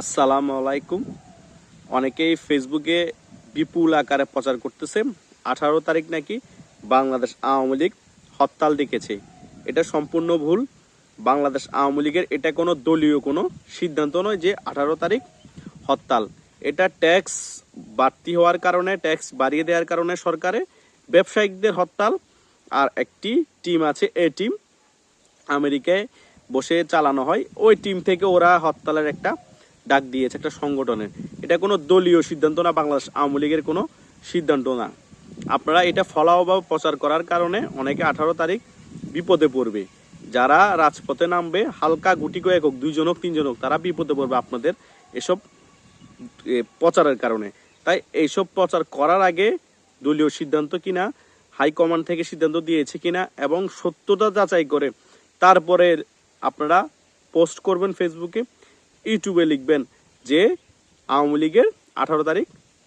আসসালামু আলাইকুম। অনেকেই ফেসবুকে বিপুল আকারে প্রচার করতেছে। আঠারো তারিখ নাকি বাংলাদেশ আওয়ামী লীগ হরতাল ডেকেছে। এটা সম্পূর্ণ ভুল। বাংলাদেশ আওয়ামী লীগের এটা কোনো দলীয় কোনো সিদ্ধান্ত নয় যে আঠারো তারিখ হরতাল। এটা ট্যাক্স বাড়তি হওয়ার কারণে, ট্যাক্স বাড়িয়ে দেওয়ার কারণে সরকারে ব্যবসায়িকদের হরতাল আর একটি টিম আছে, এ টিম। আমেরিকায় বসে চালানো হয়। ওই টিম থেকে ওরা হরতালের একটা ডাক দিয়েছে একটা সংগঠনের। এটা কোনো দলীয় সিদ্ধান্ত না, বাংলাদেশ আওয়ামী লীগের কোনো সিদ্ধান্ত না। আপনারা এটা ফলাও বা প্রচার করার কারণে অনেকে আঠারো তারিখ বিপদে পড়বে। যারা রাজপথে নামবে, হালকা গুটি কয়েক হোক, দুইজন হোক, তিনজন হোক, তারা বিপদে পড়বে আপনাদের এসব প্রচারের কারণে। তাই এইসব প্রচার করার আগে দলীয় সিদ্ধান্ত কিনা, হাইকমান্ড থেকে সিদ্ধান্ত দিয়েছে কিনা এবং সত্যতা যাচাই করে তারপরে আপনারা পোস্ট করবেন ফেসবুকে। ইউটিউবে লিখবেন যে আওয়ামী লীগের আঠারো তারিখ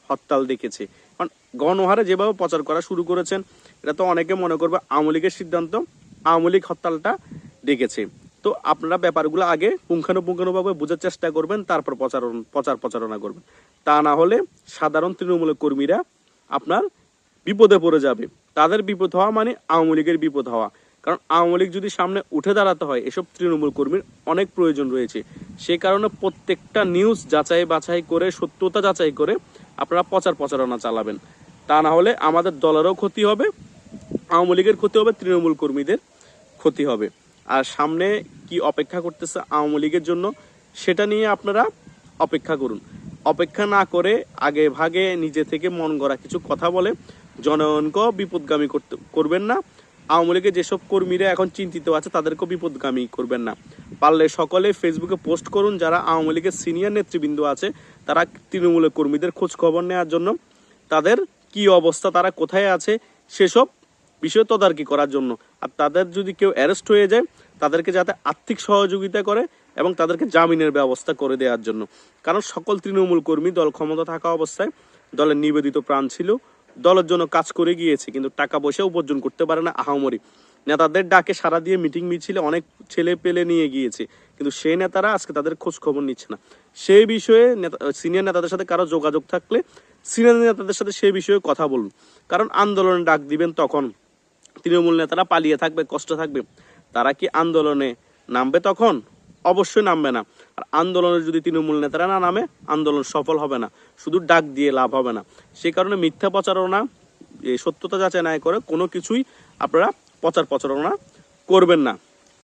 হরতাল দেখেছে কারণ গণহারে যেভাবে প্রচার করা শুরু করেছেন, এটা তো অনেকে মনে করবে আওয়ামী লীগের সিদ্ধান্ত, আওয়ামী লীগ হরতালটা ডেকেছে। তো আপনারা ব্যাপারগুলো আগে পুঙ্খানুপুঙ্খানুভাবে বোঝার চেষ্টা করবেন, তারপর প্রচারণ, প্রচার প্রচারণা করবেন। তা না হলে সাধারণ তৃণমূলের কর্মীরা আপনার বিপদে পড়ে যাবে। তাদের বিপদ হওয়া মানে আওয়ামী লীগের বিপদ হওয়া। কারণ আওয়ামী লীগ যদি সামনে উঠে দাঁড়াতে হয়, এসব তৃণমূল কর্মীর অনেক প্রয়োজন রয়েছে। সে কারণে প্রত্যেকটা নিউজ যাচাই বাছাই করে, সত্যতা যাচাই করে আপনারা প্রচার প্রচারণা চালাবেন। তা না হলে আমাদের দলেরও ক্ষতি হবে, আওয়ামী লীগের ক্ষতি হবে, তৃণমূল কর্মীদের ক্ষতি হবে। আর সামনে কি অপেক্ষা করতেছে আওয়ামী লীগের জন্য, সেটা নিয়ে আপনারা অপেক্ষা করুন। অপেক্ষা না করে আগে ভাগে নিজে থেকে মন গড়া কিছু কথা বলে, জনগণকেও বিপদগামী করতে করবেন না। আওয়ামী লীগের যেসব কর্মীরা এখন চিন্তিত আছে, তাদেরকেও বিপদগামী করবেন না। পারলে সকলে ফেসবুকে পোস্ট করুন, যারা আওয়ামী লীগের সিনিয়র নেতৃবৃন্দ আছে, তারা তৃণমূলের কর্মীদের খোঁজ খবর নেওয়ার জন্য, তাদের কি অবস্থা, তারা কোথায় আছে, সেসব বিষয় তদারকি করার জন্য। আর তাদের যদি কেউ অ্যারেস্ট হয়ে যায়, তাদেরকে যাতে আর্থিক সহযোগিতা করে এবং তাদেরকে জামিনের ব্যবস্থা করে দেওয়ার জন্য। কারণ সকল তৃণমূল কর্মী দল ক্ষমতা থাকা অবস্থায় দলের নিবেদিত প্রাণ ছিল দলের জন্য কাজ করে গিয়েছে, কিন্তু টাকা পয়সা উপার্জন করতে পারে না আহামরি। নেতাদের ডাকে সারা দিয়ে মিটিং মিছিলে অনেক ছেলে পেলে নিয়ে গিয়েছে, কিন্তু সেই নেতারা আজকে তাদের খোঁজ খবর নিচ্ছে না। সেই বিষয়ে সিনিয়র নেতাদের সাথে কারও যোগাযোগ থাকলে সিনিয়র নেতাদের সাথে সেই বিষয়ে কথা বলুন। কারণ আন্দোলনে ডাক দিবেন তখন তৃণমূল নেতারা পালিয়ে থাকবে, কষ্ট থাকবে। তারা কি আন্দোলনে নামবে তখন? অবশ্যই নামবে না। আর আন্দোলনের যদি তৃণমূল নেতারা না নামে, আন্দোলন সফল হবে না। শুধু ডাক দিয়ে লাভ হবে না। সে কারণে মিথ্যা প্রচারণা সত্যতা যাচাই না করে কোনো কিছুই আপনারা প্রচার প্রচারণা করবেন না।